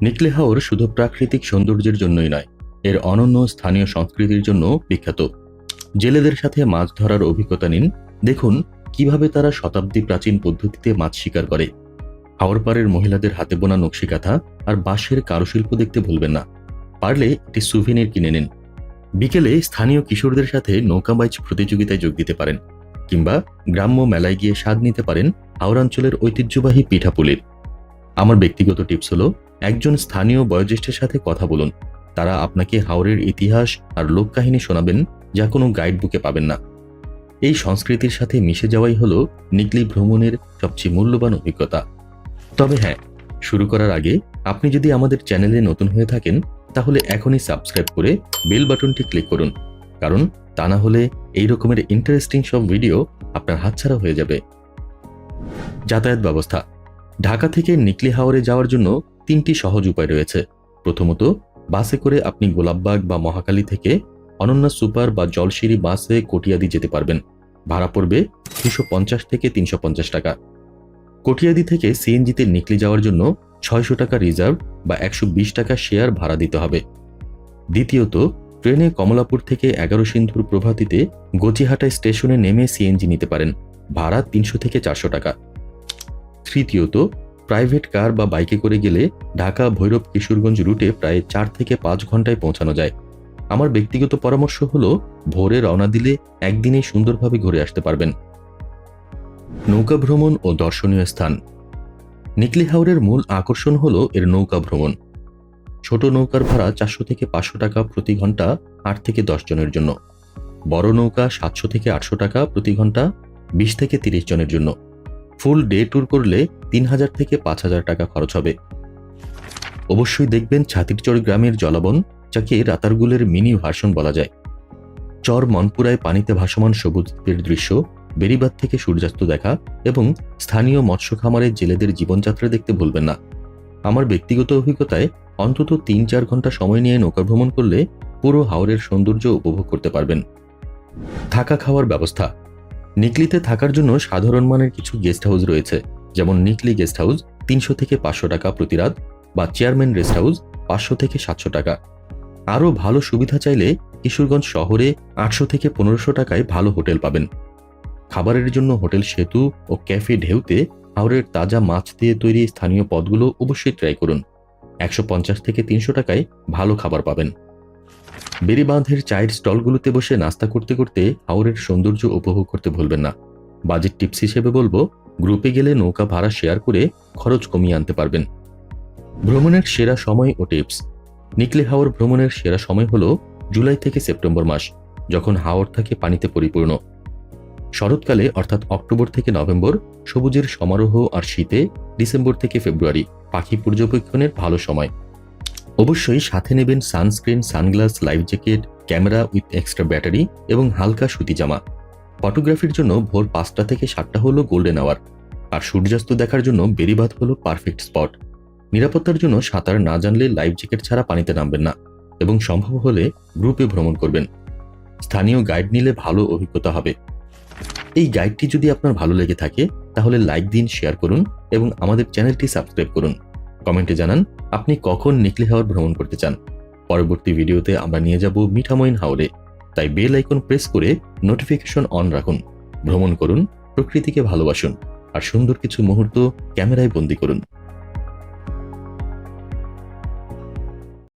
নিকলে হাওর শুধু প্রাকৃতিক সৌন্দর্যের জন্যই নয়, এর অনন্য স্থানীয় সংস্কৃতির জন্য বিখ্যাত। জেলেদের সাথে মাছ ধরার অভিজ্ঞতা নিন, দেখুন কীভাবে তারা শতাব্দী প্রাচীন পদ্ধতিতে মাছ শিকার করে। হাওর পাড়ের মহিলাদের হাতে বোনা নকশিকাঁথা আর বাঁশের কারুশিল্প দেখতে ভুলবেন না, পারলে একটি সুভিনির কিনে নিন। বিকেলে স্থানীয় কিশোরদের সাথে নৌকাবাইচ প্রতিযোগিতায় যোগ দিতে পারেন, কিংবা গ্রাম্য মেলায় গিয়ে স্বাদ নিতে পারেন হাওড়াঞ্চলের ঐতিহ্যবাহী পিঠাপুলির। আমার ব্যক্তিগত টিপস হলো, একজন স্থানীয় বয়োজ্যেষ্ঠের সাথে কথা বলুন। তারা আপনাকে হাওরের ইতিহাস আর লোককাহিনী শোনাবেন যা কোনো গাইড বুকে পাবেন না। এই সংস্কৃতির সাথে মিশে যাওয়াই হলো নিকলি ভ্রমণের সবচেয়ে মূল্যবান অভিজ্ঞতা। তবে হ্যাঁ শুরু করার আগে আপনি যদি আমাদের চ্যানেলে নতুন হয়ে থাকেন, তাহলে এখনই সাবস্ক্রাইব করে বেল বাটনটি ক্লিক করুন। কারণ তা না হলে এই রকমের ইন্টারেস্টিং সব ভিডিও আপনার হাতছাড়া হয়ে যাবে। যাতায়াত ব্যবস্থা ঢাকা থেকে নিকলি হাওরে যাওয়ার জন্য তিনটি সহজ উপায় রয়েছে। প্রথমত, বাসে করে আপনি গোলাপবাগ বা মহাকালী থেকে অনন্যা সুপার বা জলশিরি বাসে কটিয়াদি যেতে পারবেন। ভাড়া পড়বে দুশো পঞ্চাশ থেকে তিনশো পঞ্চাশ টাকা। কটিয়াদি থেকে সিএনজিতে নিকলি যাওয়ার জন্য ছয়শো টাকা রিজার্ভ বা একশো বিশ টাকা শেয়ার ভাড়া দিতে হবে। দ্বিতীয়ত, ট্রেনে কমলাপুর থেকে এগারো সিন্ধুর প্রভাতিতে গচিহাটা স্টেশনে নেমে সিএনজি নিতে পারেন। ভাড়া তিনশো থেকে চারশো টাকা। তৃতীয়ত, প্রাইভেট কার বা বাইকে করে গেলে ঢাকা ভৈরব কিশোরগঞ্জ রুটে প্রায় চার থেকে পাঁচ ঘন্টায় পৌঁছানো যায়। আমার ব্যক্তিগত পরামর্শ হলো, ভোরে রওনা দিলে একদিনেই সুন্দরভাবে ঘুরে আসতে পারবেন। নৌকা ভ্রমণ ও দর্শনীয় স্থান। নিকলি হাওরের মূল আকর্ষণ হল এর নৌকা ভ্রমণ। ছোট নৌকার ভাড়া চারশো থেকে পাঁচশো টাকা প্রতি ঘণ্টা আট থেকে দশ জনের জন্য। বড় নৌকা সাতশো থেকে আটশো টাকা প্রতি ঘণ্টা, বিশ থেকে তিরিশ জনের জন্য। ফুল ডে ট্যুর করলে তিন হাজার থেকে পাঁচ হাজার টাকা খরচ হবে। অবশ্যই দেখবেন ছাতিরচর গ্রামের জলাবন, যাকে রাতারগুলের মিনি ভার্সন বলা যায়। চর মনপুরায় পানিতে ভাসমান সবুজ দৃশ্য বেরিবাদ থেকে সূর্যাস্ত দেখা এবং স্থানীয় মৎস্য খামারের জেলেদের জীবনযাত্রা দেখতে ভুলবেন না। আমার ব্যক্তিগত অভিজ্ঞতায় অন্তত তিন চার ঘণ্টা সময় নিয়ে নৌকা ভ্রমণ করলে পুরো হাওরের সৌন্দর্য উপভোগ করতে পারবেন। থাকা খাওয়ার ব্যবস্থা নিকলিতে থাকার জন্য সাধারণ মানের কিছু গেস্ট হাউস রয়েছে, যেমন নিকলি গেস্ট হাউস তিনশো থেকে পাঁচশো টাকা প্রতি রাত বা চেয়ারম্যান রেস্ট হাউস পাঁচশো থেকে সাতশো টাকা। আরও ভালো সুবিধা চাইলে কিশোরগঞ্জ শহরে আটশো থেকে পনেরোশো টাকায় ভালো হোটেল পাবেন। খাবারের জন্য হোটেল সেতু ও ক্যাফে ঢেউতে হাওড়ের তাজা মাছ দিয়ে তৈরি স্থানীয় পদগুলো অবশ্যই ট্রাই করুন। একশো পঞ্চাশ থেকে তিনশো টাকায় ভালো খাবার পাবেন। বেরিবাঁধের চায়ের স্টলগুলোতে বসে নাস্তা করতে করতে হাওরের সৌন্দর্য উপভোগ করতে ভুলবেন না। বাজেট টিপস হিসেবে বলব, গ্রুপে গেলে নৌকা ভাড়া শেয়ার করে খরচ কমিয়ে আনতে পারবেন। ভ্রমণের সেরা সময় ও টিপস। নিকলে হাওর ভ্রমণের সেরা সময় হলো জুলাই থেকে সেপ্টেম্বর মাস, যখন হাওর থাকে পানিতে পরিপূর্ণ। শরৎকালে, অর্থাৎ অক্টোবর থেকে নভেম্বর, সবুজের সমারোহ আর শীতে ডিসেম্বর থেকে ফেব্রুয়ারি, পাখি পর্যবেক্ষণের ভালো সময়। অবশ্যই সাথে নেবেন sunscreen, sunglass, life jacket, camera with extra battery এবং হালকা সুতি জামা। ফটোগ্রাফির জন্য ভোর পাঁচটা থেকে সাতটা হলো গোল্ডেন আওয়ার আর সূর্যাস্ত দেখার জন্য বেরিবাদ হলো পারফেক্ট স্পট নিরাপত্তার জন্য সাঁতার না জানলে লাইফ জ্যাকেট ছাড়া পানিতে নামবেন না এবং সম্ভব হলে গ্রুপে ভ্রমণ করবেন। স্থানীয় গাইড নিলে ভালো অভিজ্ঞতা হবে। এই গাইডটি যদি আপনার ভালো লেগে থাকে, তাহলে লাইক দিন শেয়ার করুন এবং আমাদের চ্যানেলটি সাবস্ক্রাইব করুন। কমেন্টে জানান, আপনি কখন নিকলি হাওর ভ্রমণ করতে চান? পরবর্তী ভিডিওতে আমরা নিয়ে যাব মিঠামইন হাওরে। তাই বেল আইকন প্রেস করে নোটিফিকেশন অন রাখুন। ভ্রমণ করুন, প্রকৃতিকে ভালোবাসুন, আর সুন্দর কিছু মুহূর্ত ক্যামেরায় বন্দি করুন।